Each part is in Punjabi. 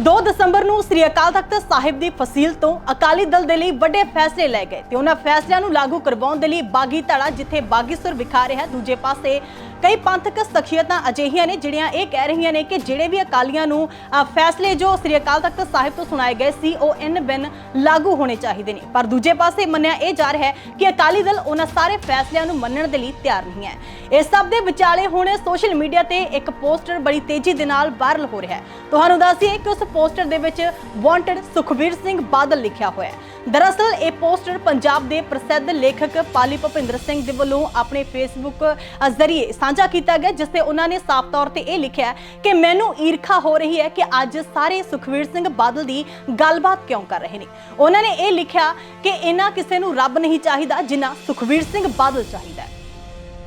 2 ਦਸੰਬਰ ਨੂੰ ਸ੍ਰੀ ਅਕਾਲ ਤਖਤ ਸਾਹਿਬ ਦੀ ਫਸੀਲ ਤੋਂ ਅਕਾਲੀ ਦਲ ਦੇ ਲਈ ਵੱਡੇ ਫੈਸਲੇ ਲਏ ਗਏ ਤੇ ਉਹਨਾਂ ਫੈਸਲਿਆਂ ਨੂੰ ਲਾਗੂ ਕਰਵਾਉਣ ਦੇ ਲਈ ਬਾਗੀ ਧੜਾ ਜਿੱਥੇ ਬਾਗੀਸਰ ਵਿਖਾ ਰਿਹਾ, ਦੂਜੇ ਪਾਸੇ ਕਈ ਪੰਥਕ ਸ਼ਖੀਅਤਾਂ ਅਜਿਹੀਆਂ ਨੇ ਜਿਹੜੀਆਂ ਇਹ ਕਹਿ ਰਹੀਆਂ ਨੇ ਕਿ ਜਿਹੜੇ ਵੀ ਅਕਾਲੀਆਂ ਨੂੰ ਫੈਸਲੇ ਜੋ ਸ੍ਰੀ ਅਕਾਲ ਤਖਤ ਸਾਹਿਬ ਤੋਂ ਸੁਣਾਏ ਗਏ ਸੀ, ਉਹ ਇਨ ਬਿਨ ਲਾਗੂ ਹੋਣੇ ਚਾਹੀਦੇ ਨੇ। ਪਰ ਦੂਜੇ ਪਾਸੇ ਮੰਨਿਆ ਇਹ ਜਾ ਰਿਹਾ ਹੈ ਕਿ ਅਕਾਲੀ ਦਲ ਉਹਨਾਂ ਸਾਰੇ ਫੈਸਲਿਆਂ ਨੂੰ ਮੰਨਣ ਦੇ ਲਈ ਤਿਆਰ ਨਹੀਂ ਹੈ। ਇਸ ਸਭ ਦੇ ਵਿਚਾਲੇ ਹੁਣ ਸੋਸ਼ਲ ਮੀਡੀਆ ਤੇ ਇੱਕ ਪੋਸਟਰ ਬੜੀ ਤੇਜ਼ੀ ਦੇ ਨਾਲ ਵਾਇਰਲ ਹੋ ਰਿਹਾ ਹੈ। ਤੁਹਾਨੂੰ ਦੱਸੀਏ ਕਿ ਉਸ ਪੋਸਟਰ ਦੇ ਵਿੱਚ ਵਾਂਟਡ ਸੁਖਵੀਰ ਸਿੰਘ ਬਾਦਲ ਲਿਖਿਆ ਹੋਇਆ ਹੈ। ਦਰਅਸਲ, ਇਹ ਪੋਸਟਰ ਪੰਜਾਬ ਦੇ ਪ੍ਰਸਿੱਧ ਲੇਖਕ ਪਾਲੀ ਭੁਪਿੰਦਰ ਸਿੰਘ ਦੇ ਵੱਲੋਂ ਆਪਣੇ ਫੇਸਬੁੱਕ ਜ਼ਰੀਏ ਸਾਂਝਾ ਕੀਤਾ ਗਿਆ, ਜਿਸ ਤੇ ਉਹਨਾਂ ਨੇ ਸਾਫ਼ ਤੌਰ ਤੇ ਇਹ ਲਿਖਿਆ ਕਿ ਮੈਨੂੰ ਈਰਖਾ ਹੋ ਰਹੀ ਹੈ ਕਿ ਅੱਜ ਸਾਰੇ ਸੁਖਵੀਰ ਸਿੰਘ ਬਾਦਲ ਦੀ ਗੱਲਬਾਤ ਕਿਉਂ ਕਰ ਰਹੇ ਨੇ। ਉਹਨਾਂ ਨੇ ਇਹ ਲਿਖਿਆ ਕਿ ਇਹਨਾਂ ਕਿਸੇ ਨੂੰ ਰੱਬ ਨਹੀਂ ਚਾਹੀਦਾ ਜਿੰਨਾ ਸੁਖਵੀਰ ਸਿੰਘ ਬਾਦਲ ਚਾਹੀਦਾ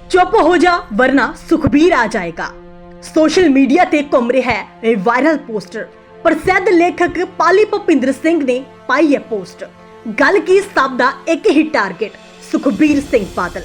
ਚੁੱਪ ਹੋ ਜਾ, ਵਰਨਾ ਸੁਖਬੀਰ ਆ ਜਾਏਗਾ। ਸੋਸ਼ਲ ਮੀਡੀਆ ਤੇ ਘੁੰਮ ਰਿਹਾ ਹੈ ਇਹ ਵਾਇਰਲ ਪੋਸਟਰ। ਪ੍ਰਸਿੱਧ ਲੇਖਕ ਪਾਲੀ ਭੁਪਿੰਦਰ ਸਿੰਘ ਨੇ ਪਾਈ ਹੈ ਪੋਸਟਰ ਗੱਲ ਕੀ ਸਭ ਦਾ ਇੱਕ ਹੀ ਟਾਰਗੇਟ ਸੁਖਬੀਰ ਸਿੰਘ ਬਾਦਲ।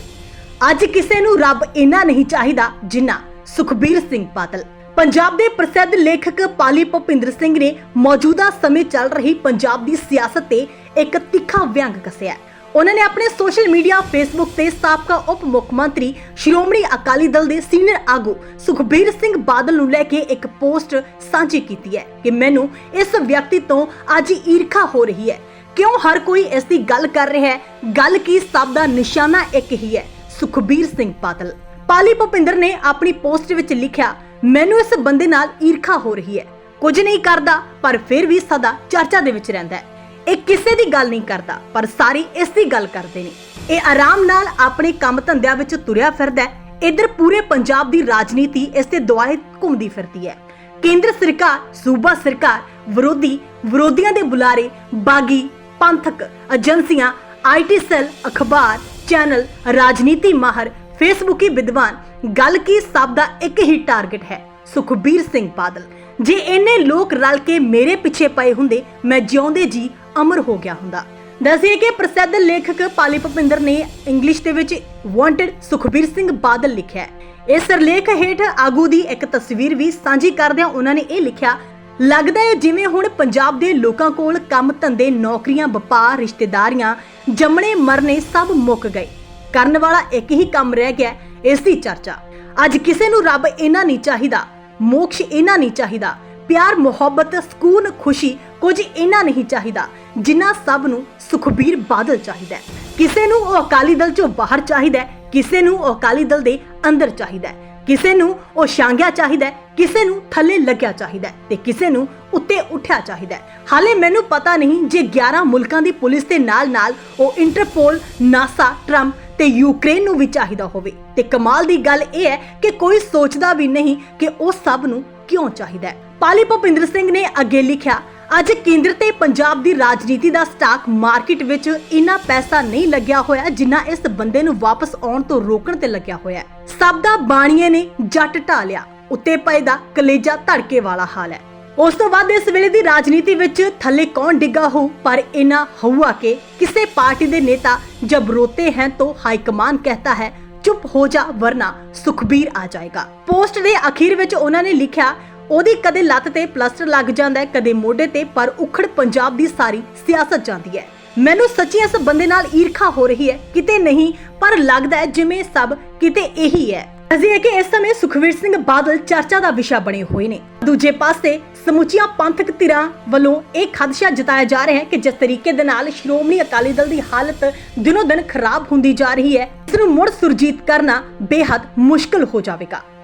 ਅੱਜ ਕਿਸੇ ਨੂੰ ਰੱਬ ਇੰਨਾ ਨਹੀਂ ਚਾਹੀਦਾ ਜਿੰਨਾ ਸੁਖਬੀਰ ਸਿੰਘ ਬਾਦਲ। ਪੰਜਾਬ ਦੇ ਪ੍ਰਸਿੱਧ ਲੇਖਕ ਪਾਲੀ ਭੁਪਿੰਦਰ ਸਿੰਘ ਨੇ ਮੌਜੂਦਾ ਸਮੇਂ ਚੱਲ ਰਹੀ ਪੰਜਾਬ ਦੀ ਸਿਆਸਤ ਤੇ ਇੱਕ ਤਿੱਖਾ ਵਿਅੰਗ ਕੱਸਿਆ ਉਹਨਾਂ ਨੇ ਆਪਣੇ ਸੋਸ਼ਲ ਮੀਡੀਆ, ਫੇਸਬੁੱਕ ਤੇ ਸਾਬਕਾ ਉਪ ਮੁੱਖ ਮੰਤਰੀ ਸ਼੍ਰੋਮਣੀ ਅਕਾਲੀ ਦਲ ਦੇ ਸੀਨੀਅਰ ਆਗੂ ਸੁਖਬੀਰ ਸਿੰਘ ਬਾਦਲ ਨੂੰ ਲੈ ਕੇ ਇੱਕ ਪੋਸਟ ਸਾਂਝੀ ਕੀਤੀ ਹੈ ਕਿ ਮੈਨੂੰ ਇਸ ਵਿਅਕਤੀ ਤੋਂ ਅੱਜ ਈਰਖਾ ਹੋ ਰਹੀ ਹੈ। ਕਿਉਂ ਹਰ ਕੋਈ ਇਸ ਦੀ ਗੱਲ ਕਰ ਰਿਹਾ ਹੈ? ਗੱਲ ਕੀ ਸਭ ਦਾ ਨਿਸ਼ਾਨਾ ਇੱਕ ਹੀ ਹੈ, ਸੁਖਬੀਰ ਸਿੰਘ ਬਾਦਲ। ਪਾਲੀ ਭੁਪਿੰਦਰ ਨੇ ਆਪਣੀ ਪੋਸਟ ਵਿੱਚ ਲਿਖਿਆ, ਮੈਨੂੰ ਇਸ ਬੰਦੇ ਨਾਲ ਈਰਖਾ ਹੋ ਰਹੀ ਹੈ। ਕੁਝ ਨਹੀਂ ਕਰਦਾ, ਪਰ ਫਿਰ ਵੀ ਸਦਾ ਚਰਚਾ ਦੇ ਵਿੱਚ ਰਹਿੰਦਾ ਹੈ। ਇਹ ਕਿਸੇ ਦੀ ਗੱਲ ਨਹੀਂ ਕਰਦਾ, ਪਰ ਸਾਰੇ ਇਸ ਦੀ ਗੱਲ ਕਰਦੇ ਨੇ। ਇਹ ਆਰਾਮ ਨਾਲ ਆਪਣੇ ਕੰਮ ਧੰਦਿਆਂ ਵਿੱਚ ਤੁਰਿਆ ਫਿਰਦਾ ਹੈ। ਇਧਰ ਪੂਰੇ ਪੰਜਾਬ ਦੀ ਰਾਜਨੀਤੀ ਇਸ ਦੇ ਦੁਆਲੇ ਘੁੰਮਦੀ ਫਿਰਦੀ ਹੈ। ਕੇਂਦਰ ਸਰਕਾਰ, ਸੂਬਾ ਸਰਕਾਰ, ਵਿਰੋਧੀ, ਵਿਰੋਧੀਆਂ ਦੇ ਬੁਲਾਰੇ, ਬਾਗੀ ਪੰਥਕ ਏਜੰਸੀਆਂ ਆਈਟੀ ਸੈੱਲ, ਅਖਬਾਰ, ਚੈਨਲ, ਰਾਜਨੀਤੀ ਮਾਹਰ, ਫੇਸਬੁੱਕੀ ਵਿਦਵਾਨ, ਗੱਲ ਕੀ ਸਭ ਦਾ ਇੱਕ ਹੀ ਟਾਰਗੇਟ ਹੈ, ਸੁਖਬੀਰ ਸਿੰਘ ਬਾਦਲ। ਜੇ ਇੰਨੇ ਲੋਕ ਰਲ ਕੇ ਮੇਰੇ ਪਿੱਛੇ ਪਏ ਹੁੰਦੇ, ਮੈਂ ਜਿਉਂਦੇ ਜੀ ਅਮਰ ਹੋ ਗਿਆ ਹੁੰਦਾ। ਦੱਸਿਏ ਕਿ ਪ੍ਰਸਿੱਧ ਲੇਖਕ ਪਾਲੀ ਭੁਪਿੰਦਰ ਨੇ ਇੰਗਲਿਸ਼ ਦੇ ਵਿੱਚ ਵਾਂਟਡ ਸੁਖਬੀਰ ਸਿੰਘ ਬਾਦਲ ਲਿਖਿਆ ਹੈ। ਇਸ ਸਰਲੇਖ ਹੇਠ ਆਗੂ ਦੀ ਇੱਕ ਤਸਵੀਰ ਵੀ ਸਾਂਝੀ ਕਰਦਿਆਂ ਉਹਨਾਂ ਨੇ ਇਹ ਲਿਖਿਆ ਲੱਗਦਾ ਹੈ ਜਿਵੇਂ ਹੁਣ ਪੰਜਾਬ ਦੇ ਲੋਕਾਂ ਕੋਲ ਕੰਮ, ਧੰਦੇ, ਨੌਕਰੀਆਂ, ਵਪਾਰ, ਰਿਸ਼ਤੇਦਾਰੀਆਂ ਜੰਮਣੇ, ਮਰਨੇ ਸਭ ਮੁੱਕ ਗਏ। ਕਰਨ ਵਾਲਾ ਇੱਕ ਹੀ ਕੰਮ ਰਹਿ ਗਿਆ, ਇਸ ਦੀ ਚਰਚਾ। ਅੱਜ ਕਿਸੇ ਨੂੰ ਰੱਬ ਇਹਨਾਂ ਨਹੀਂ ਚਾਹੀਦਾ, ਮੋਕਸ਼ ਇਹਨਾਂ ਨਹੀਂ ਚਾਹੀਦਾ, ਪਿਆਰ, ਮੁਹੱਬਤ, ਸਕੂਨ, ਖੁਸ਼ੀ ਕੁਝ ਇਹਨਾਂ ਨਹੀਂ ਚਾਹੀਦਾ, ਜਿੰਨਾ ਸਭ ਨੂੰ ਸੁਖਬੀਰ ਬਾਦਲ ਚਾਹੀਦਾ ਕਿਸੇ ਨੂੰ ਉਹ ਅਕਾਲੀ ਦਲ ਚੋਂ ਬਾਹਰ ਚਾਹੀਦਾ ਕਿਸੇ ਨੂੰ ਉਹ ਅਕਾਲੀ ਦਲ ਦੇ ਅੰਦਰ ਚਾਹੀਦਾ ਕਿਸੇ ਨੂੰ ਉਹ ਸ਼ਾਂਗਿਆ ਚਾਹੀਦਾ ਕਿਸੇ ਨੂੰ ਥੱਲੇ ਲੱਗਿਆ ਚਾਹੀਦਾ ਤੇ ਕਿਸੇ ਨੂੰ ਉੱਤੇ ਉੱਠਿਆ ਚਾਹੀਦਾ ਹਾਲੇ ਮੈਨੂੰ ਪਤਾ ਨਹੀਂ ਜੇ 11 ਮੁਲਕਾਂ ਦੀ ਪੁਲਿਸ ਦੇ ਨਾਲ-ਨਾਲ ਉਹ ਇੰਟਰਪੋਲ, ਨਾਸਾ, ਟਰੰਪ ਤੇ ਯੂਕਰੇਨ ਨੂੰ ਵੀ ਚਾਹੀਦਾ ਹੋਵੇ। ਤੇ ਕਮਾਲ ਦੀ ਗੱਲ ਇਹ ਹੈ ਕਿ ਕੋਈ ਸੋਚਦਾ ਵੀ ਨਹੀਂ ਕਿ ਉਹ ਸਭ ਨੂੰ ਕਿਉਂ ਚਾਹੀਦਾ ਹੈ। ਪਾਲੀ ਭੁਪਿੰਦਰ ਸਿੰਘ ਨੇ ਅੱਗੇ ਲਿਖਿਆ ਅੱਜ ਕੇਂਦਰ ਤੇ ਪੰਜਾਬ ਦੀ ਰਾਜਨੀਤੀ ਦਾ ਸਟਾਕ ਮਾਰਕੀਟ ਵਿੱਚ ਇੰਨਾ ਪੈਸਾ ਨਹੀਂ ਲੱਗਿਆ ਹੋਇਆ ਜਿੰਨਾ ਇਸ ਬੰਦੇ ਨੂੰ ਵਾਪਸ ਆਉਣ ਤੋਂ ਰੋਕਣ ਤੇ ਲੱਗਿਆ ਹੋਇਆ ਹੈ। ਸਭ ਦਾ ਬਾਣੀਏ ਨੇ ਜੱਟ ਢਾ ਲਿਆ। ਉੱਤੇ ਪਏ ਦਾ ਕਲੇਜਾ ਧੜਕੇ ਵਾਲਾ ਹਾਲ ਹੈ। ਉਸ ਤੋਂ ਬਾਅਦ ਇਸ ਵੇਲੇ ਦੀ ਰਾਜਨੀਤੀ ਵਿੱਚ ਥੱਲੇ ਕੌਣ ਡਿੱਗਾ ਹੋ ਪਰ ਇਹਨਾਂ ਹਊਆ ਕੇ ਕਿਸੇ ਪਾਰਟੀ ਦੇ ਨੇਤਾ ਜਬ ਰੋਤੇ ਹੈ ਤੋ ਹਾਈ ਕਮਾਨ ਕਹਤਾ ਹੈ, ਚੁੱਪ ਹੋ ਜਾ ਵਰਨਾ ਸੁਖਬੀਰ ਆ ਜਾਏਗਾ। ਪੋਸਟ ਦੇ ਅਖੀਰ ਵਿੱਚ ਉਹਨਾਂ ਨੇ ਲਿਖਿਆ ਉਹਦੀ ਕਦੇ ਲੱਤ ਤੇ ਪਲਾਸਟਰ ਲੱਗ ਜਾਂਦਾ ਹੈ, ਕਦੇ ਮੋਢੇ ਤੇ, ਪਰ ਉਖੜ ਪੰਜਾਬ ਦੀ ਸਾਰੀ ਸਿਆਸਤ ਜਾਂਦੀ ਹੈ। ਮੈਨੂੰ ਸੱਚੀ ਇਸ ਬੰਦੇ ਨਾਲ ਈਰਖਾ ਹੋ ਰਹੀ ਹੈ, ਕਿਤੇ ਨਹੀਂ, ਪਰ ਲੱਗਦਾ ਹੈ ਜਿਵੇਂ ਸਭ ਕਿਤੇ ਇਹੀ ਹੈ। ਅਸੀਂ ਕਿ ਇਸ ਸਮੇਂ ਸੁਖਵੀਰ ਸਿੰਘ ਬਾਦਲ ਚਰਚਾ ਦਾ ਵਿਸ਼ਾ ਬਣੇ ਹੋਏ ਨੇ। ਦੂਜੇ ਪਾਸੇ, ਸਮੁੱਚੀਆਂ ਪੰਥਕ ਧਿਰਾਂ ਵੱਲੋਂ ਇਹ ਖਦਸ਼ਾ ਜਤਾਇਆ ਜਾ ਰਿਹਾ ਹੈ ਕਿ ਜਿਸ ਤਰੀਕੇ ਦੇ ਨਾਲ ਸ਼੍ਰੋਮਣੀ ਅਕਾਲੀ ਦਲ ਦੀ ਹਾਲਤ ਦਿਨੋ ਦਿਨ ਖਰਾਬ ਹੁੰਦੀ ਜਾ ਰਹੀ ਹੈ, ਇਸ ਨੂੰ ਮੁੜ ਸੁਰਜੀਤ ਕਰਨਾ ਬੇहद ਮੁਸ਼ਕਲ ਹੋ ਜਾਵੇਗਾ।